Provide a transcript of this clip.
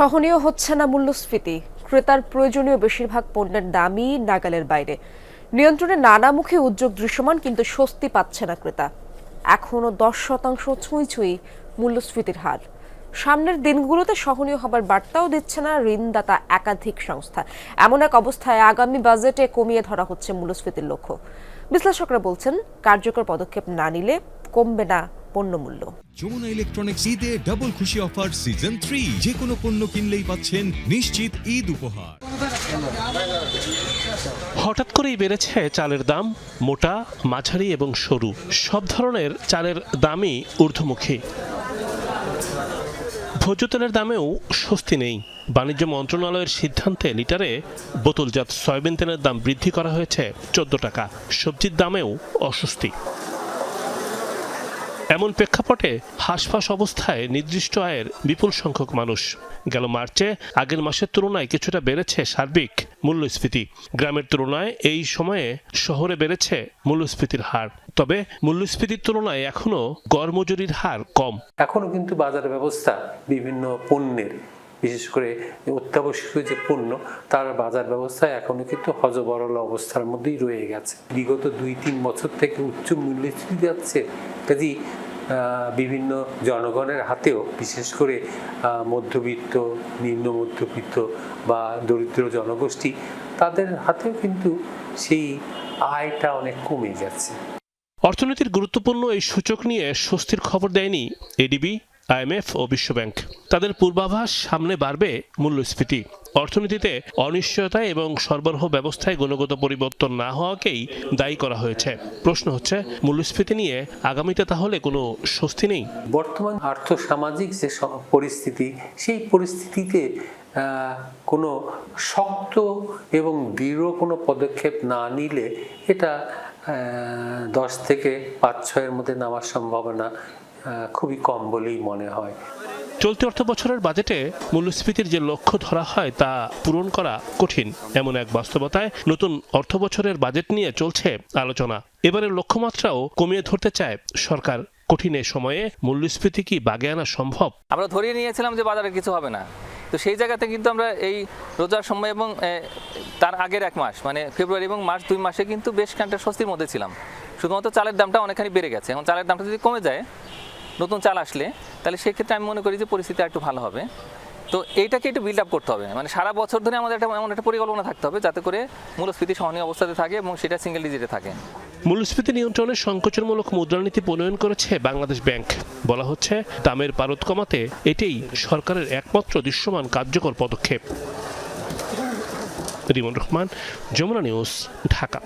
সহনীয় হচ্ছে না মূল্যস্ফীতি। ক্রেতার প্রয়োজনীয় বেশিরভাগ পণ্যের দামই নাগালের বাইরে। নিয়ন্ত্রণে নানামুখী উদ্যোগ দৃশ্যমান, কিন্তু স্বস্তি পাচ্ছে না ক্রেতা। এখনও দশ শতাংশ ছুঁই ছুঁই মূল্যস্ফীতির হার। সামনের দিনগুলোতে সহনীয় হবার বার্তাও দিচ্ছে না ঋণদাতা একাধিক সংস্থা। এমন এক অবস্থায় আগামী বাজেটে কমিয়ে ধরা হচ্ছে মূল্যস্ফীতির লক্ষ্য। বিশ্লেষকরা বলছেন, কার্যকর পদক্ষেপ না নিলে কমবে না পণ্যমূল্য। যমুনা ইলেকট্রনিক্স ঈদে ডাবল খুশি অফার সিজন থ্রি যে কোনো পণ্য কিনলেই পাচ্ছেন নিশ্চিত ঈদ উপহার। হঠাৎ করেই বেড়েছে চালের দাম মোটা মাঝারি এবং সরু। সব ধরনের চালের দামই ঊর্ধ্বমুখী। ভোজ্য তেলের দামেও স্বস্তি নেই। বাণিজ্য মন্ত্রণালয়ের সিদ্ধান্তে লিটারে বোতলজাত সয়াবিন তেলের দাম বৃদ্ধি করা হয়েছে চোদ্দ টাকা। সবজির দামেও অস্বস্তি। এমন প্রেক্ষাপটে হাসফাস অবস্থায় নির্দিষ্ট আয়ের বিপুল সংখ্যক মানুষ। গেল মার্চে, আগের মাসের তুলনায় কিছুটা বেড়েছে সার্বিক মূল্যস্ফীতি। গ্রামের তুলনায় এই সময়ে শহরে বেড়েছে মূল্যস্ফীতির হার। তবে মূল্যস্ফীতির তুলনায় এখনও গড় মজুরির হার কম। এখনও কিন্তু বাজার ব্যবস্থা বিভিন্ন পণ্যের, বিশেষ করে অত্যাবশ্যকীয় যে পণ্য, তার বাজার ব্যবস্থা এখনও কিন্তু হজবরল অবস্থার মধ্যেই রয়ে গেছে। বিগত দুই তিন বছর থেকে উচ্চ মূল্যস্ফীতি যাচ্ছে। কাজেই বিভিন্ন জনগণের হাতেও, বিশেষ করে মধ্যবিত্ত, নিম্ন মধ্যবিত্ত বা দরিদ্র জনগোষ্ঠী, তাদের হাতেও কিন্তু সেই আয়টা অনেক কমে যাচ্ছে। অর্থনীতির গুরুত্বপূর্ণ এই সূচক নিয়ে স্বস্তির খবর দেয়নি এডিবি আইএমএফ ও বিশ্বব্যাংক। তাদের পূর্বাভাস সামনে বাড়বে মূল্যস্ফীতি। অর্থনীতিতে অনিশ্চয়তা এবং সরবরাহ ব্যবস্থায় গুণগত পরিবর্তন না হওয়াকেই দায়ী করা হয়েছে। প্রশ্ন হচ্ছে, মূল্যস্ফীতি নিয়ে আগামীতে তাহলে কোনো স্বস্তি নেই? বর্তমান আর্থসামাজিক যে পরিস্থিতি, সেই পরিস্থিতিতে কোনো শক্ত এবং দৃঢ় কোনো পদক্ষেপ না নিলে এটা দশ থেকে পাঁচ ছয়ের মধ্যে নামার সম্ভাবনা খুবই কম বলেই মনে হয়। চলতি অর্থ বছরের বাজেটে মূল্যস্ফীতির যে লক্ষ্য ধরা হয় তা পূরণ করা কঠিন এমন এক বাস্তবতায় নতুন অর্থ বছরের বাজেট নিয়ে চলছে আলোচনা। এবারের লক্ষ্যমাত্রাও কমিয়ে ধরতে চায় সরকার। কঠিন এ সময়ে মূল্যস্ফীতি কি বাগে আনা সম্ভব? আমরা ধরিয়ে নিয়েছিলাম যে বাজারে কিছু হবে না। তো সেই জায়গাতে কিন্তু আমরা এই রোজার সময় এবং তার আগের এক মাস মানে ফেব্রুয়ারি এবং মার্চ দুই মাসে কিন্তু বেশ খানিকটা স্বস্তির মধ্যে ছিলাম। শুধুমাত্র চালের দামটা অনেকখানি বেড়ে গেছে। এখন চালের দামটা যদি কমে যায় নতুন চাল আসলে, তাহলে সেক্ষেত্রে আমি মনে করি যে পরিস্থিতি একটু ভালো হবে। তো এইটাকে একটু বিল্ড আপ করতে হবে। মানে সারা বছর ধরে আমাদের একটা এমন একটা পরিকল্পনা থাকতে হবে, যাতে করে মূল্যস্ফীতি সহনীয় অবস্থাতে থাকে এবং সেটা সিঙ্গেল ডিজিটে থাকে। মূল্যস্ফীতি নিয়ন্ত্রণে সংকোচনমূলক মুদ্রানীতি প্রণয়ন করেছে বাংলাদেশ ব্যাংক। বলা হচ্ছে, দামের পারদ কমাতে এটাই সরকারের একমাত্র দৃশ্যমান কার্যকর পদক্ষেপ। রিমন রহমান, যমুনা নিউজ, ঢাকা।